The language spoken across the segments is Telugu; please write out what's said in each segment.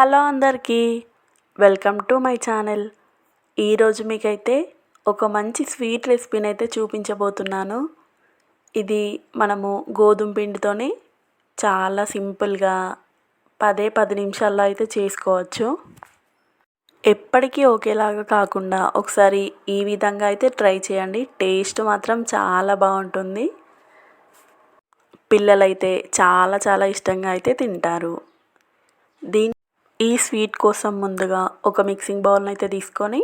హలో అందరికీ వెల్కమ్ టు మై ఛానల్. ఈరోజు మీకైతే ఒక మంచి స్వీట్ రెసిపీని అయితే చూపించబోతున్నాను. ఇది మనము గోధుమ పిండితోని చాలా సింపుల్గా పదే పది నిమిషాల్లో అయితే చేసుకోవచ్చు. ఎప్పటికీ ఒకేలాగా కాకుండా ఒకసారి ఈ విధంగా అయితే ట్రై చేయండి. టేస్ట్ మాత్రం చాలా బాగుంటుంది. పిల్లలైతే చాలా చాలా ఇష్టంగా అయితే తింటారు. దీని ఈ స్వీట్ కోసం ముందుగా ఒక మిక్సింగ్ బౌల్ని అయితే తీసుకొని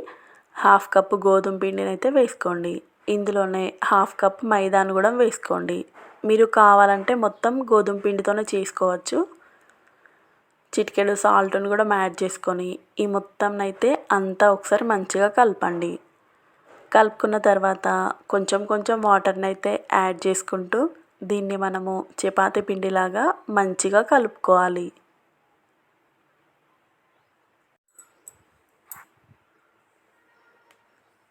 హాఫ్ కప్ గోధుమ పిండిని అయితే వేసుకోండి. ఇందులోనే హాఫ్ కప్ మైదాను కూడా వేసుకోండి. మీరు కావాలంటే మొత్తం గోధుమ పిండితోనే చేసుకోవచ్చు. చిటికెడు సాల్ట్ను కూడా యాడ్ చేసుకొని ఈ మొత్తం అయితే అంతా ఒకసారి మంచిగా కలపండి. కలుపుకున్న తర్వాత కొంచెం కొంచెం వాటర్ని అయితే యాడ్ చేసుకుంటూ దీన్ని మనము చపాతీ పిండిలాగా మంచిగా కలుపుకోవాలి.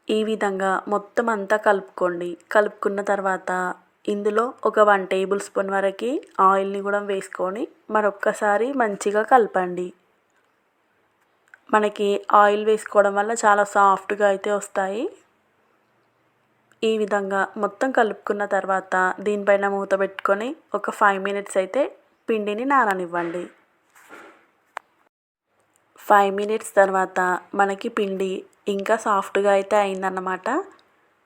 ఈ విధంగా మొత్తం అంతా కలుపుకోండి. కలుపుకున్న తర్వాత ఇందులో ఒక వన్ టేబుల్ స్పూన్ వరకు ఆయిల్ని కూడా వేసుకొని మరొక్కసారి మంచిగా కలపండి. మనకి ఆయిల్ వేసుకోవడం వల్ల చాలా సాఫ్ట్గా అయితే వస్తాయి. ఈ విధంగా మొత్తం కలుపుకున్న తర్వాత దీనిపైన మూత పెట్టుకొని ఒక ఫైవ్ మినిట్స్ అయితే పిండిని నాననివ్వండి. ఫైవ్ మినిట్స్ తర్వాత మనకి పిండి ఇంకా సాఫ్ట్గా అయితే అయిందన్నమాట.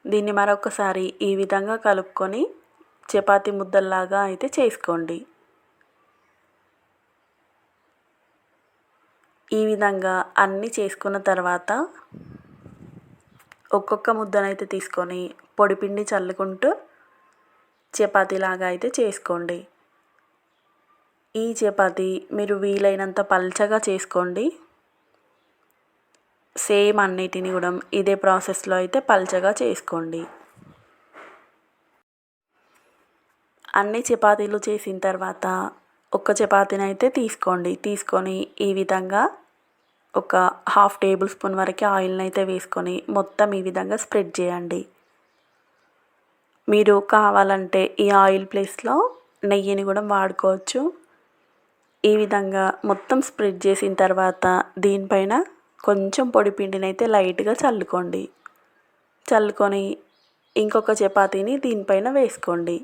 దీన్ని మరొకసారి ఈ విధంగా కలుపుకొని చపాతీ ముద్దల్లాగా అయితే చేసుకోండి. ఈ విధంగా అన్నీ చేసుకున్న తర్వాత ఒక్కొక్క ముద్దనైతే తీసుకొని పొడిపిండి చల్లుకుంటూ చపాతీలాగా అయితే చేసుకోండి. ఈ చపాతీ మీరు వీలైనంత పల్చగా చేసుకోండి. సేమ్ అన్నిటిని కూడా ఇదే ప్రాసెస్లో అయితే పల్చగా చేసుకోండి. అన్ని చపాతీలు చేసిన తర్వాత ఒక చపాతీని అయితే తీసుకోండి. తీసుకొని ఈ విధంగా ఒక హాఫ్ టేబుల్ స్పూన్ వరకు ఆయిల్ని అయితే వేసుకొని మొత్తం ఈ విధంగా స్ప్రెడ్ చేయండి. మీరు కావాలంటే ఈ ఆయిల్ ప్లేస్లో నెయ్యిని కూడా వాడుకోవచ్చు. ఈ విధంగా మొత్తం స్ప్రెడ్ చేసిన తర్వాత దీనిపైన కొంచెం పొడి పిండిని అయితే లైట్గా చల్లుకోండి. చల్లుకొని ఇంకొక చపాతీని దీనిపైన వేసుకోండి.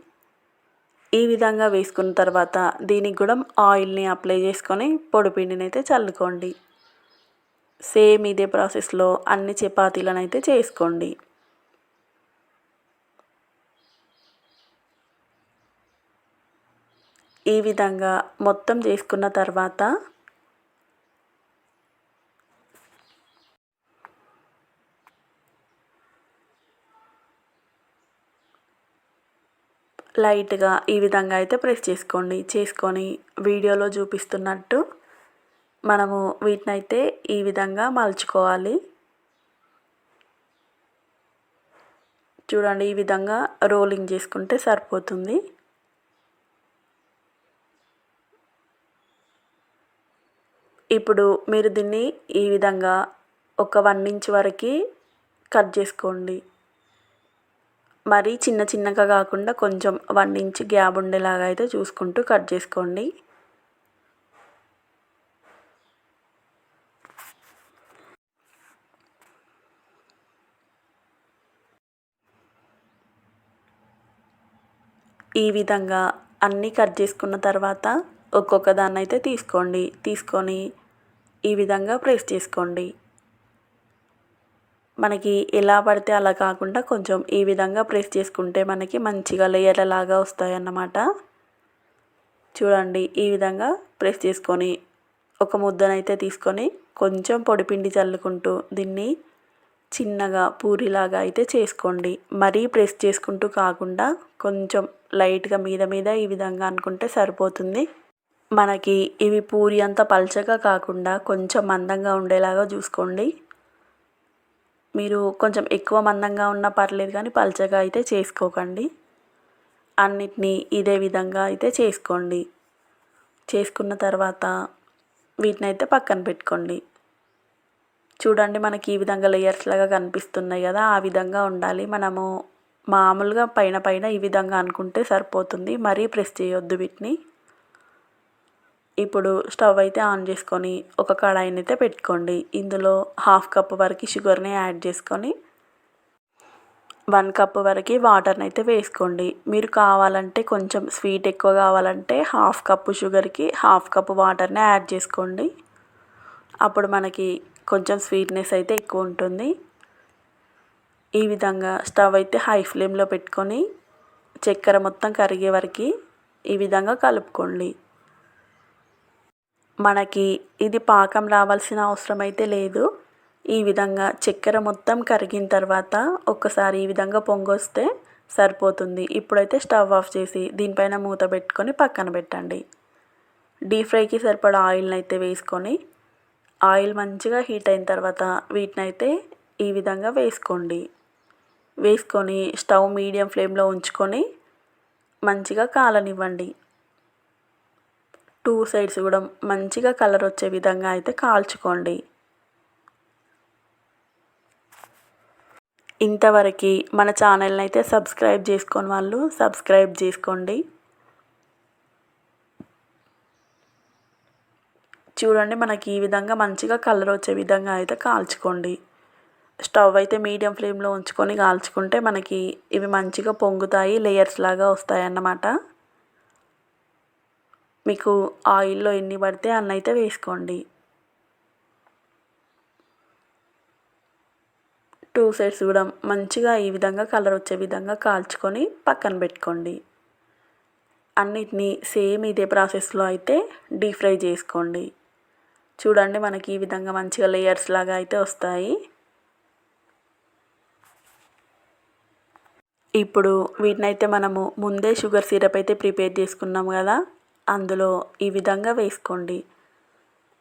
ఈ విధంగా వేసుకున్న తర్వాత దీనికి కూడా ఆయిల్ని అప్లై చేసుకొని పొడిపిండిని అయితే చల్లుకోండి. సేమ్ ఇదే ప్రాసెస్లో అన్ని చపాతీలను అయితే చేసుకోండి. ఈ విధంగా మొత్తం చేసుకున్న తర్వాత లైట్గా ఈ విధంగా అయితే ప్రెస్ చేసుకోండి. చేసుకొని వీడియోలో చూపిస్తున్నట్టు మనము వీటిని అయితే ఈ విధంగా మలుచుకోవాలి. చూడండి ఈ విధంగా రోలింగ్ చేసుకుంటే సరిపోతుంది. ఇప్పుడు మీరు దీన్ని ఈ విధంగా ఒక వన్ ఇంచ్ వరకు కట్ చేసుకోండి. మరీ చిన్న చిన్నగా కాకుండా కొంచెం వన్ ఇంచ్ గ్యాప్ ఉండేలాగా అయితే చూసుకుంటూ కట్ చేసుకోండి. ఈ విధంగా అన్నీ కట్ చేసుకున్న తర్వాత ఒక్కొక్క దాన్ని అయితే తీసుకోండి. తీసుకొని ఈ విధంగా ప్రెస్ చేసుకోండి. మనకి ఎలా పడితే అలా కాకుండా కొంచెం ఈ విధంగా ప్రెస్ చేసుకుంటే మనకి మంచిగా లేయర్లలాగా వస్తాయి అన్నమాట చూడండి ఈ విధంగా ప్రెస్ చేసుకొని ఒక ముద్దనైతే తీసుకొని కొంచెం పొడిపిండి చల్లుకుంటూ దీన్ని చిన్నగా పూరిలాగా అయితే చేసుకోండి. మరీ ప్రెస్ చేసుకుంటూ కాకుండా కొంచెం లైట్గా మీద మీద ఈ విధంగా అనుకుంటే సరిపోతుంది. మనకి ఇవి పూరి అంత పల్చగా కాకుండా కొంచెం మందంగా ఉండేలాగా చూసుకోండి. మీరు కొంచెం ఎక్కువ మందంగా ఉన్నా పర్లేదు కానీ పల్చగా అయితే చేసుకోకండి. అన్నిటినీ ఇదే విధంగా అయితే చేసుకోండి. చేసుకున్న తర్వాత వీటిని అయితే పక్కన పెట్టుకోండి. చూడండి మనకి ఈ విధంగా లేయర్స్ లాగా కనిపిస్తున్నాయి కదా ఆ విధంగా ఉండాలి. మనము మామూలుగా పైన పైన ఈ విధంగా అనుకుంటే సరిపోతుంది. మరీ ప్రెస్ చేయొద్దు వీటిని. ఇప్పుడు స్టవ్ అయితే ఆన్ చేసుకొని ఒక కడాయిని అయితే పెట్టుకోండి. ఇందులో హాఫ్ కప్ వరకు షుగర్ని యాడ్ చేసుకొని వన్ కప్ వరకు వాటర్ని అయితే వేసుకోండి. మీరు కావాలంటే కొంచెం స్వీట్ ఎక్కువ కావాలంటే హాఫ్ కప్పు షుగర్కి హాఫ్ కప్ వాటర్ని యాడ్ చేసుకోండి. అప్పుడు మనకి కొంచెం స్వీట్నెస్ అయితే ఎక్కువ ఉంటుంది. ఈ విధంగా స్టవ్ అయితే హై ఫ్లేమ్లో పెట్టుకొని చక్కెర మొత్తం కరిగే వరకు ఈ విధంగా కలుపుకోండి. మనకి ఇది పాకం రావాల్సిన అవసరం అయితే లేదు. ఈ విధంగా చక్కెర మొత్తం కరిగిన తర్వాత ఒక్కసారి ఈ విధంగా పొంగొస్తే సరిపోతుంది. ఇప్పుడైతే స్టవ్ ఆఫ్ చేసి దీనిపైన మూత పెట్టుకొని పక్కన పెట్టండి. డీప్ ఫ్రైకి సరిపడా ఆయిల్ని అయితే వేసుకొని ఆయిల్ మంచిగా హీట్ అయిన తర్వాత వీటిని అయితే ఈ విధంగా వేసుకోండి. వేసుకొని స్టవ్ మీడియం ఫ్లేమ్లో ఉంచుకొని మంచిగా కాలనివ్వండి. టూ సైడ్స్ కూడా మంచిగా కలర్ వచ్చే విధంగా అయితే కాల్చుకోండి. ఇంతవరకు మన ఛానల్ని అయితే సబ్స్క్రైబ్ చేసుకొని వాళ్ళు సబ్స్క్రైబ్ చేసుకోండి. చూడండి మనకి ఈ విధంగా మంచిగా కలర్ వచ్చే విధంగా అయితే కాల్చుకోండి. స్టవ్ అయితే మీడియం ఫ్లేమ్లో ఉంచుకొని కాల్చుకుంటే మనకి ఇవి మంచిగా పొంగుతాయి లేయర్స్ లాగా వస్తాయి అన్నమాట మీకు ఆయిల్లో ఎన్ని పడితే అన్ని అయితే వేసుకోండి. టూ సైడ్స్ కూడా మంచిగా ఈ విధంగా కలర్ వచ్చే విధంగా కాల్చుకొని పక్కన పెట్టుకోండి. అన్నిటినీ సేమ్ ఇదే ప్రాసెస్లో అయితే డీప్ ఫ్రై చేసుకోండి. చూడండి మనకి ఈ విధంగా మంచిగా లేయర్స్ లాగా అయితే వస్తాయి. ఇప్పుడు వీటినైతే మనము ముందే షుగర్ సిరప్ అయితే ప్రిపేర్ చేసుకున్నాం కదా. అందులో ఈ విధంగా వేసుకోండి.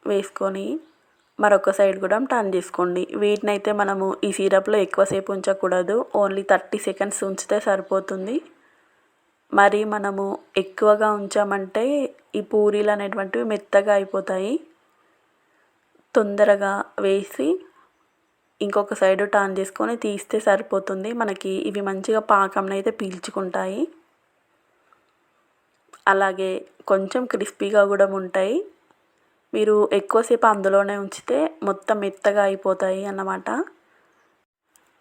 వేసుకొని మరొక సైడ్ కూడా టర్న్ చేసుకోండి. వీటిని అయితే మనము ఈ సిరప్లో ఎక్కువసేపు ఉంచకూడదు. ఓన్లీ థర్టీ సెకండ్స్ ఉంచితే సరిపోతుంది. మరి మనము ఎక్కువగా ఉంచామంటే ఈ పూరీలు అనేటువంటివి మెత్తగా అయిపోతాయి. తొందరగా వేసి ఇంకొక సైడ్ టర్న్ చేసుకొని తీస్తే సరిపోతుంది. మనకి ఇవి మంచిగా పాకంనైతే పీల్చుకుంటాయి. అలాగే కొంచెం క్రిస్పీగా కూడా ఉంటాయి. మీరు ఎక్కువసేపు అందులోనే ఉంచితే మొత్తం మెత్తగా అయిపోతాయి అన్నమాట.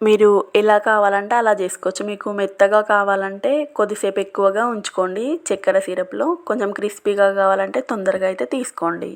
మీరు ఎలా కావాలంటే అలా చేసుకోవచ్చు. మీకు మెత్తగా కావాలంటే కొద్దిసేపు ఎక్కువగా ఉంచుకోండి. చక్కెర సిరప్లో కొంచెం క్రిస్పీగా కావాలంటే తొందరగా అయితే తీసుకోండి.